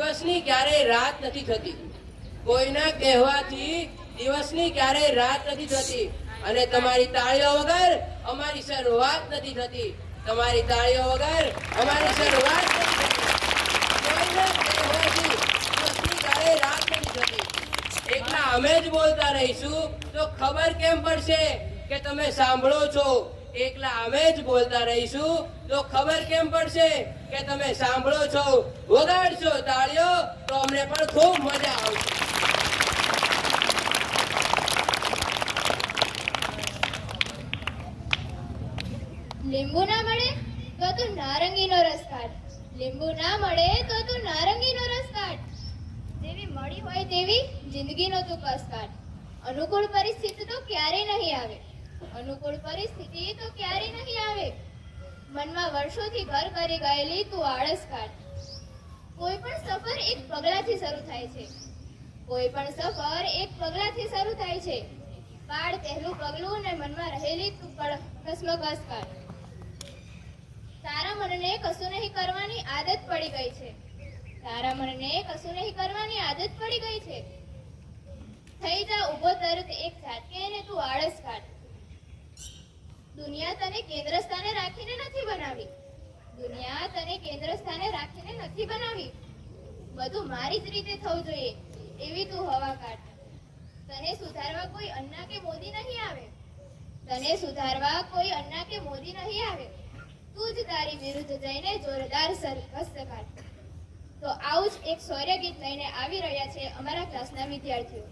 દિવસની ક્યારેય રાત નથી થતી. કોઈના કહેવાથી દિવસની ક્યારેય રાત નથી થતી. અને તમારી તાળીઓ વગર અમારી શરૂઆત નથી થતી. તમારી તાળીઓ વગર અમારી શરૂઆત નથી થતી. એકલા અમે જ બોલતા રહીશું, તો ખબર કેમ પડશે કે તમે સાંભળો છો? એકલા અમે જ બોલતા રહીશું. તો ખબર કેમ પડશે કે તમે સાંભળો છો? વગાડશો તાળીઓ, તો અમને પણ ખૂબ મજા આવશે. લીંબુ ના મળે તો તું નારંગીનો રસ કાઢ. લીંબુ ના મળે તો તું નારંગીનો રસ કાઢ. જેવી મળી હોય તેવી જિંદગીનો તું કસ કાઢ. અનુકૂળ પરિસ્થિતિ તો ક્યારેય નહીં આવે. અનુકૂળ પરિસ્થિતિ તો ક્યારેય નહીં આવે. મનમાં વર્ષોથી ઘર કરી ગયેલી તું આળસ કાઢ. કોઈ પણ સફર એક પગલાથી શરૂ થાય છે. કોઈ પણ સફર એક પગલાથી શરૂ થાય છે. પાડ પહેલું પગલું ને મનમાં રહેલી તું પણ કસમકસ કાઢ. તારા મનને કશું નહીં કરવાની આદત પડી ગઈ છે. તારા મનને કશું નહીં કરવાની આદત પડી ગઈ છે. થઈ જા ઊભો તરત એક ઝાટકે ને તું આળસ કાઢ. દુનિયા તને કેન્દ્ર સ્થાને રાખીને નથી બનાવી. દુનિયા તને કેન્દ્ર સ્થાને રાખીને નથી બનાવી. બધું મારી જ રીતે થવું જોઈએ, એવી તું હવા કાઢ. તને સુધારવા કોઈ અન્ના કે મોદી નહીં આવે. તને સુધારવા કોઈ અન્ના કે મોદી નહીં આવે. તું જ તારી વિરુદ્ધ જઈને જોરદાર સરઘસ કાઢ. તો આવું જ એક શૌર્ય ગીત લઈને આવી રહ્યા છે અમારા ક્લાસના વિદ્યાર્થીઓ.